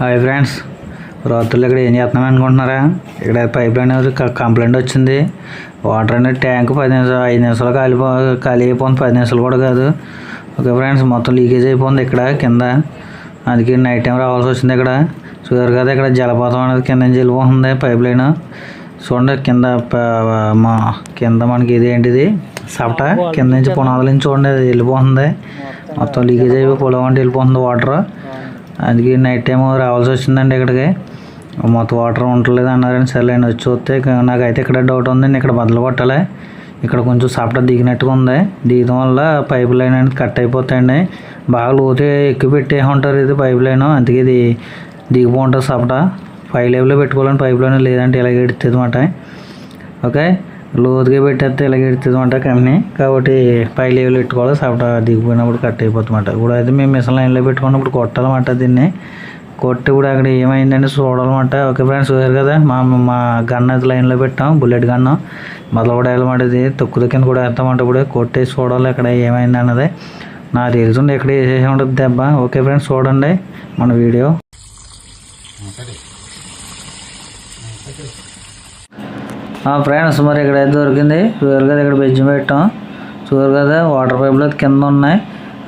Hi friends రాత్రులు ఇక్కడ ఏం చేస్తున్నాం అనుకుంటున్నారా? ఇక్కడ పైప్ లైన్ కంప్లైంట్ వచ్చింది. వాటర్ అనేది ట్యాంక్ పది నిమిషాలు ఐదు నిమిషాలు కాలిపో ఖాళీ అయిపోతుంది పది నిమిషాలు కూడా కాదు. ఓకే ఫ్రెండ్స్ మొత్తం లీకేజ్ అయిపోతుంది ఇక్కడ కింద. అందుకే నైట్ టైం రావాల్సి వచ్చింది ఇక్కడ. చూసారు కదా ఇక్కడ జలపాతం అనేది కింద నుంచి వెళ్ళిపోతుంది పైప్ లైన్ చూడండి కింద మా కింద మనకి ఇది ఏంటిది? సపట? కింద నుంచి పునాదుల నుంచి చూడండి అది వెళ్ళిపోతుంది. మొత్తం లీకేజ్ అయిపోయి పొలం అంటే వెళ్ళిపోతుంది వాటర్ అందుకే నైట్ టైం రావాల్సి వచ్చిందండి ఇక్కడికి. మొత్తం వాటర్ ఉండలేదు అన్నారని సర్లేండి వచ్చి చూస్తే నాకైతే ఇక్కడ డౌట్ ఉందండి ఇక్కడ బదులు కొట్టాలి. ఇక్కడ కొంచెం సాఫ్ట్వేర్ దిగినట్టుగా ఉంది. దిగడం వల్ల పైప్ లైన్ అనేది కట్ అయిపోతాయండి. బాగా లోతే ఎక్కువ పెట్టే ఉంటారు ఇది పైప్ లైన్ అందుకే ఇది దిగిపోతుంది సాఫ్ట్వేర్ ఫైవ్ లెవెల్లో పెట్టుకోవాలని పైప్ లైన్ లేదంటే ఇలాగ ఎడుతుంది అనమాట ఓకే లోతుగా పెట్టేస్తే ఇలాగ ఎడుతుందన్నమాట కంపెనీ. కాబట్టి పై లెవెల్ పెట్టుకోవాలి. సపట దిగిపోయినప్పుడు కట్ అయిపోతుంది అనమాట ఇప్పుడు అయితే మేము మిషన్ లైన్లో పెట్టుకున్నప్పుడు కొట్టాలన్నమాట దీన్ని. కొట్టి ఇప్పుడు అక్కడ ఏమైందని చూడాలన్నమాట. ఓకే ఫ్రెండ్స్ చూసారు కదా? మా మా గన్ అది లైన్లో పెట్టాం. బుల్లెట్ గన్ను మొదలు కూడా వెళ్ళమాట ఇది. తొక్కు కింద కూడా వేస్తామంట ఇప్పుడు. కొట్టేసి చూడాలి అక్కడ ఏమైంది అన్నది. నాకు తెలుసుండే ఎక్కడ వేసేసి ఉంటుంది దెబ్బ. ఓకే ఫ్రెండ్స్ చూడండి మన వీడియో ఫ్రెండ్స్ మరి ఇక్కడ అయితే దొరికింది. చూరు కదా ఇక్కడ బెంచ్ పెట్టాం. చూరు కదా వాటర్ పైపులు అయితే కింద ఉన్నాయి.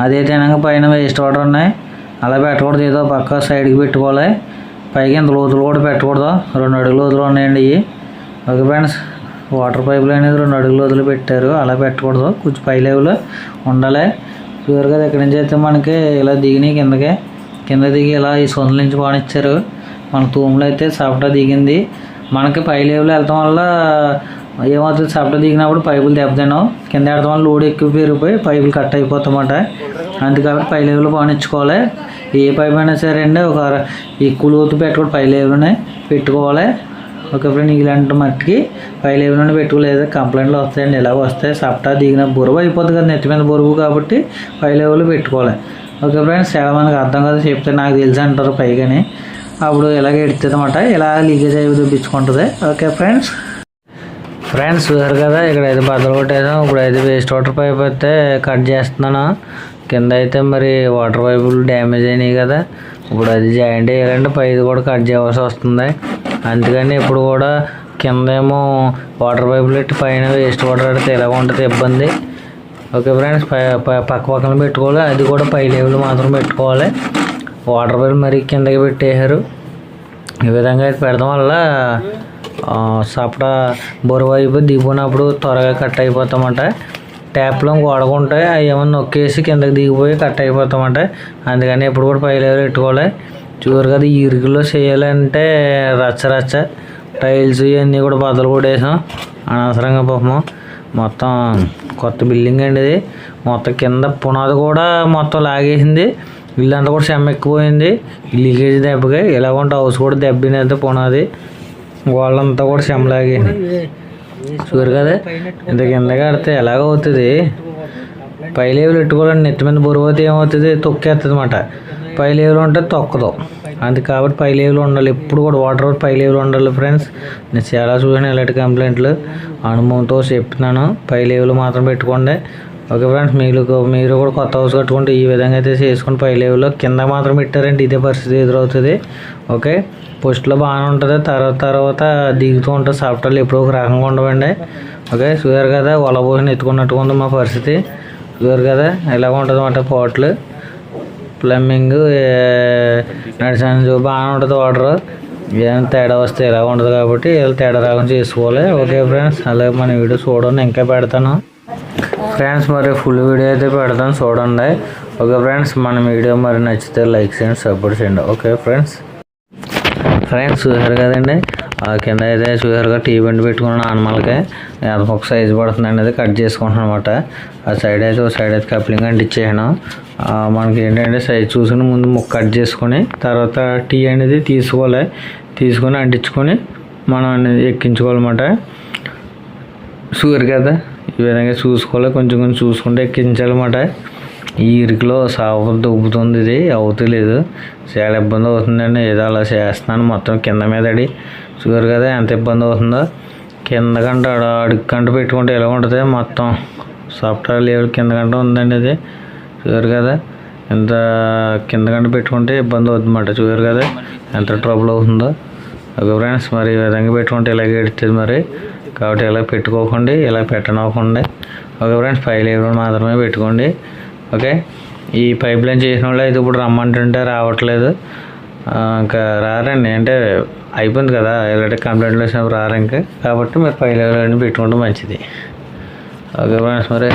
అదే తినక పైన వేస్ట్ వాటర్ ఉన్నాయి. అలా పెట్టకూడదు. ఏదో పక్క సైడ్కి పెట్టుకోవాలి. పైకి ఇంత లోతులు కూడా పెట్టకూడదు. రెండు అడుగుల లోతులు ఉన్నాయండి ఇవి. ఓకే ఫ్రెండ్స్ వాటర్ పైపులు అనేది రెండు అడుగుల లోతులు పెట్టారు. అలా పెట్టకూడదు. కొంచెం పై లెవెల్ ఉండాలి. చూరు కదా ఇక్కడి నుంచి అయితే మనకి ఇలా దిగినాయి కిందకి. కింద దిగి ఇలా ఈ సొందుల నుంచి బానిచ్చారు మన తూములు అయితే సాఫ్ట్గా దిగింది. మనకి పై లేవులు వెళ్ళటం వల్ల ఏమవుతుంది? సాఫ్ట్గా దిగినప్పుడు పైపులు దెబ్బతిన్నాం. కింద వెళ్ళటం వల్ల లోడ్ ఎక్కువ పెరిగిపోయి పైపులు కట్ అయిపోతామట. అందుకని పై లేవులు పానించుకోవాలి ఏ పైపు అయినా సరే అండి ఒక ఎక్కువ లోతు పెట్టుకోవడం పై లెవెల్లోనే పెట్టుకోవాలి. ఓకే ఫ్రెండ్ ఇలాంటి మట్టికి పై లేవులోనే పెట్టుకోలేదు. కంప్లైంట్లు వస్తాయండి. ఇలా వస్తాయి? సప్టా దిగిన బరువు అయిపోతుంది కదా నెత్తి మీద బరువు కాబట్టి పై లేవులు పెట్టుకోవాలి. ఓకే ఫ్రెండ్స్ చాలా మందికి అర్థం కదా చెప్తే నాకు తెలిసి అంటారు పైగాని అప్పుడు ఇలాగ ఎడుతుంది అనమాట ఇలా లీకేజ్ అయ్యి చూపించుకుంటుంది. ఓకే ఫ్రెండ్స్ ఫ్రెండ్స్ చూసారు కదా ఇక్కడ అయితే బద్దలు కొట్టేసాం. ఇప్పుడు అయితే వేస్ట్ వాటర్ పైప్ అయితే కట్ చేస్తున్నాను. కింద అయితే మరి వాటర్ పైపులు డ్యామేజ్ అయినాయి కదా. ఇప్పుడు అది జాయింట్ చేయాలంటే పైది కూడా కట్ చేయవలసి వస్తుంది. అందుకని ఇప్పుడు కూడా కిందేమో వాటర్ పైపులు పెట్టి పైన వేస్ట్ వాటర్ పెడితే ఎలా ఉంటుంది ఇబ్బంది. ఓకే ఫ్రెండ్స్ పై పక్క పక్కన పెట్టుకోవాలి. అది కూడా పై లెవెల్ మాత్రం పెట్టుకోవాలి. వాటర్ బిల్ మరి కిందకి పెట్టేశారు. ఈ విధంగా అయితే పెడడం వల్ల సపడా బరువు అయిపోయి దిగిపోయినప్పుడు త్వరగా కట్ అయిపోతామంట. ట్యాప్లో గోడకుంటాయి అవి ఏమన్నా నొక్కేసి కిందకి దిగిపోయి కట్ అయిపోతామంట. అందుకని ఎప్పుడు కూడా పై లెవెల్ పెట్టుకోవాలి చూరు కదా ఈ చేయాలంటే రచ్చ రచ్చ. టైల్స్ ఇవన్నీ కూడా బద్దలు కొట్టేసాం. అనవసరంగా పాపము మొత్తం కొత్త బిల్డింగ్ అండి ఇది. మొత్తం కింద పునాది కూడా మొత్తం లాగేసింది. ఇల్లంతా కూడా సెమ్మ ఎక్కిపోయింది లీకేజ్ దెబ్బకి ఇలా హౌస్ కూడా దెబ్బినైతే పోనాది. వాళ్ళంతా కూడా సెమ్మలాగింది చూరు కదా? ఇంత కింద కడితే ఎలాగ అవుతుంది. పై లెవెల్ పెట్టుకోవాలండి నెత్తి మీద బరువు అయితే ఏమవుతుంది? తొక్కేస్తుంది అనమాట పై లెవెల్ ఉంటే తొక్కదు. అది కాబట్టి పై లెవెల్ ఉండాలి. ఎప్పుడు కూడా వాటర్ పై లెవెల్ ఉండాలి ఫ్రెండ్స్ నేను చాలా చూసాను ఇలాంటి కంప్లైంట్లు అనుభవంతో చెప్తున్నాను. పై లేవులు మాత్రం పెట్టుకోండి. ఓకే ఫ్రెండ్స్ మీరు మీరు కూడా కొత్త హౌస్ కట్టుకుంటే ఈ విధంగా అయితే చేసుకుని పై లెవెల్లో కింద మాత్రం పెట్టారంటే ఇదే పరిస్థితి ఎదురవుతుంది. ఓకే పోస్ట్లో బాగానే ఉంటుంది తర్వాత తర్వాత దిగుతూ ఉంటుంది సాఫ్ట్వేర్లు ఎప్పుడో ఒక రకంగా ఉండవండి. ఓకే చూసారు కదా వల ఎత్తుకున్నట్టుగా ఉంది మా పరిస్థితి. చూసారు కదా ఇలాగ ఉంటుంది అన్నమాట పోట్లు. ప్లంబింగ్ నడిచాను బాగానే ఉంటుంది వాటర్ ఏదైనా తేడా వస్తే ఇలా ఉండదు కాబట్టి ఇలా తేడా రాకుండా చేసుకోవాలి. ఓకే ఫ్రెండ్స్ అలాగే మన వీడియో చూడండి ఇంకా పెడతాను. ఫ్రెండ్స్ మరి ఫుల్ వీడియో అయితే పెడతాను చూడండి. ఓకే ఫ్రెండ్స్ మన వీడియో మరి నచ్చితే లైక్ చేయండి సపోర్ట్ చేయండి. Okay friends. ఫ్రెండ్స్ చూసారు కదండి? ఆ కింద అయితే చూసారు టీ బండి పెట్టుకున్నాను ఆనమాలకి అది ఒక సైజు పడుతుందండి అది కట్ చేసుకుంటున్నాను అనమాట ఆ సైడ్ అయితే ఒక సైడ్ అయితే కప్లింగ్ అంటించేసాను ఆ, మనకి ఏంటంటే సైజ్ చూసుకుని ముందు ముక్క కట్ చేసుకొని తర్వాత టీ అనేది తీసుకోవాలి. తీసుకొని అంటించుకొని మనం అనేది ఎక్కించుకోవాలన్నమాట. షుగర్ కదా? ఈ విధంగా చూసుకోవాలి. కొంచెం కొంచెం చూసుకుంటే ఎక్కించాలన్నమాట ఈ ఇరుకులో సాగు దొబ్బుతుంది ఇది. అవుతలేదు. చాలా ఇబ్బంది అవుతుందండి. ఏదో అలా చేస్తున్నాను. మొత్తం కింద మీద అడి. చూరు కదా ఎంత ఇబ్బంది అవుతుందో. కింద కంట అడుగు పెట్టుకుంటే ఎలా ఉంటుంది? మొత్తం సాఫ్ట్వేర్ లెవెల్ కింద గంట ఉందండి ఇది. చూరు కదా. ఎంత కింద గంట పెట్టుకుంటే ఇబ్బంది అవుతుందన్నమాట. చూరు కదా. ఎంత ట్రబుల్ అవుతుందో. ఓకే ఫ్రెండ్స్ మరి ఈ విధంగా పెట్టుకుంటే ఇలాగే ఎడుతుంది మరి. కాబట్టి ఇలా పెట్టుకోకండి ఇలా పెట్టనివ్వకండి ఓకే ఫ్రెండ్స్ ఫైవ్ లేవడం మాత్రమే పెట్టుకోండి. ఓకే? ఈ పైప్ లైన్ చేసిన వాళ్ళు అయితే ఇప్పుడు రమ్మంటుంటే రావట్లేదు. ఇంకా రారండి. అంటే అయిపోయింది కదా ఇలాంటి కంప్లైంట్లు వచ్చినప్పుడు రారు ఇంకా. కాబట్టి మీరు పై లెవెల్ పెట్టుకుంటే మంచిది. ఓకే ఫ్రెండ్స్ మరి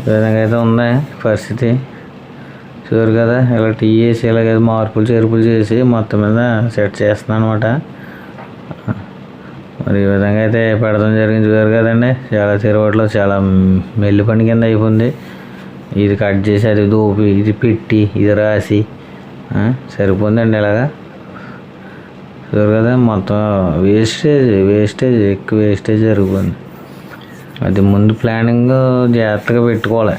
ఈ విధంగా అయితే ఉంది పరిస్థితి. చూరు కదా ఇలా టీ వేసి ఇలాగ మార్పులు చేర్పులు చేసి మొత్తం మీద సెట్ చేస్తున్నాను అనమాట. మరి ఈ విధంగా అయితే పెడతాం జరిగింది చూసారు కదండి. చాలా తిరగట్లో చాలా మెల్లి పని కింద అయిపోయింది. ఇది కట్ చేసి అది దూపి ఇది పెట్టి ఇది రాసి సరిపోయిందండి ఇలాగా. చూసారు కదా మొత్తం వేస్టేజ్ వేస్టేజ్ ఎక్కువ వేస్టేజ్ జరిగిపోయింది. అది ముందు ప్లానింగ్ జాగ్రత్తగా పెట్టుకోవాలి.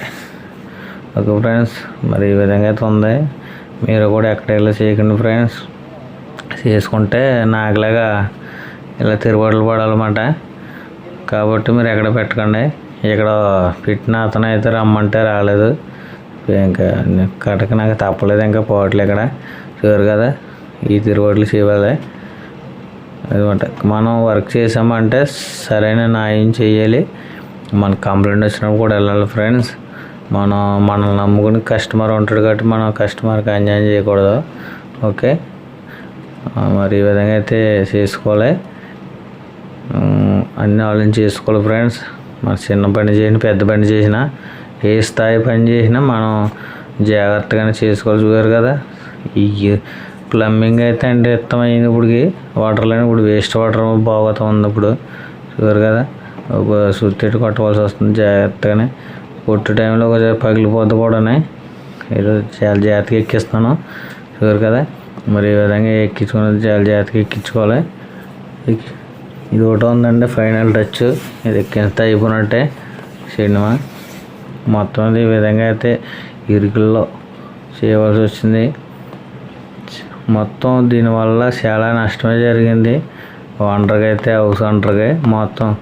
ఓకే ఫ్రెండ్స్ మరి ఈ విధంగా అయితే ఉంది. మీరు కూడా ఎక్కడ ఇలా చేయకండి ఫ్రెండ్స్. చేసుకుంటే నాకులాగా ఇలా తిరుగుబాట్లు పడాలన్నమాట. కాబట్టి మీరు ఎక్కడ పెట్టకండి. ఇక్కడ పెట్టిన అతను అయితే రమ్మంటే రాలేదు. ఇంకా కటక నాకు తప్పలేదు ఇంకా పోవట్లే ఇక్కడ. చూరు కదా ఈ తిరుగుబాట్లు చేయాలి. అదనమాట. మనం వర్క్ చేసామంటే సరైన న్యాయం చేయాలి. మన కంప్లైంట్ వచ్చినప్పుడు కూడా వెళ్ళాలి ఫ్రెండ్స్. మనం మనల్ని నమ్ముకుని కస్టమర్ ఉంటాడు కాబట్టి మనం కస్టమర్కి అన్యాయం చేయకూడదు. ఓకే? మరి ఈ విధంగా అయితే చేసుకోవాలి. అన్ని ఆలోచన చేసుకోవాలి ఫ్రెండ్స్ మన చిన్న పని చేసినా పెద్ద పని చేసినా ఏ స్థాయి పని చేసినా మనం జాగ్రత్తగానే చేసుకోవాలి చూగారు కదా. ఈ ప్లంబింగ్ అయితే అంటే ఇష్టమైంది ఇప్పటికి. వాటర్ లైన్ ఇప్పుడు వేస్ట్ వాటర్ బాగోతా ఉంది ఇప్పుడు. చూసారు కదా ఒక సుత్తెట్టు కొట్టవలసి వస్తుంది జాగ్రత్తగానే. కొట్టు టైంలో కొంచెం పగిలిపోద్ది కూడానే ఏదో చాలా జాగ్రత్తగా ఎక్కిస్తాను చూసారు కదా మరి ఈ విధంగా ఎక్కించుకున్నది చాలా జాగ్రత్తగా ఎక్కించుకోవాలి. ఎక్కి- ఇది ఒకటి ఉందండి ఫైనల్ టచ్. ఇది ఎక్కిస్తే అయిపోయినట్టే సినిమా మొత్తం అది ఈ విధంగా అయితే ఇరుకుల్లో చేయవలసి వచ్చింది. మొత్తం దీనివల్ల చాలా నష్టమే జరిగింది. ఓనర్కి అయితే హౌస్ ఓనర్కి మొత్తం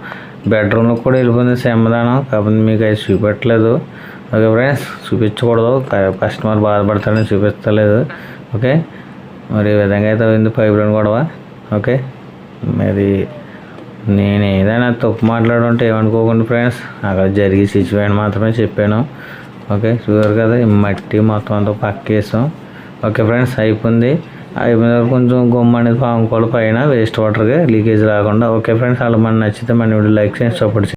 బెడ్రూమ్లో కూడా వెళ్ళిపోయింది సమాధానం కాకపోతే మీకు అయితే చూపెట్టలేదు. ఓకే ఫ్రెండ్స్ చూపించకూడదు. క- కస్టమర్ బాధపడతాడని చూపిస్తలేదు. ఓకే? మరి ఈ విధంగా అయితే అయింది పైప్ లైన్ గొడవ. ఓకే? మరి నేను ఏదైనా తప్పు మాట్లాడుంటే ఏమనుకోకండి ఫ్రెండ్స్ అక్కడ జరిగే సిచ్యువేషన్ మాత్రమే చెప్పాను. ఓకే చూసారు కదా ఈ మట్టి మొత్తం అంతా పక్కేసాం. ఓకే ఫ్రెండ్స్ అయిపోయింది. అయిపోయిన కొంచెం గుమ్మ అనేది పాముకోవాలి పైన వేస్ట్ వాటర్గా లీకేజ్ రాకుండా ఓకే ఫ్రెండ్స్ అలా మన నచ్చితే మన వీడియో లైక్ చేసి సపోర్ట్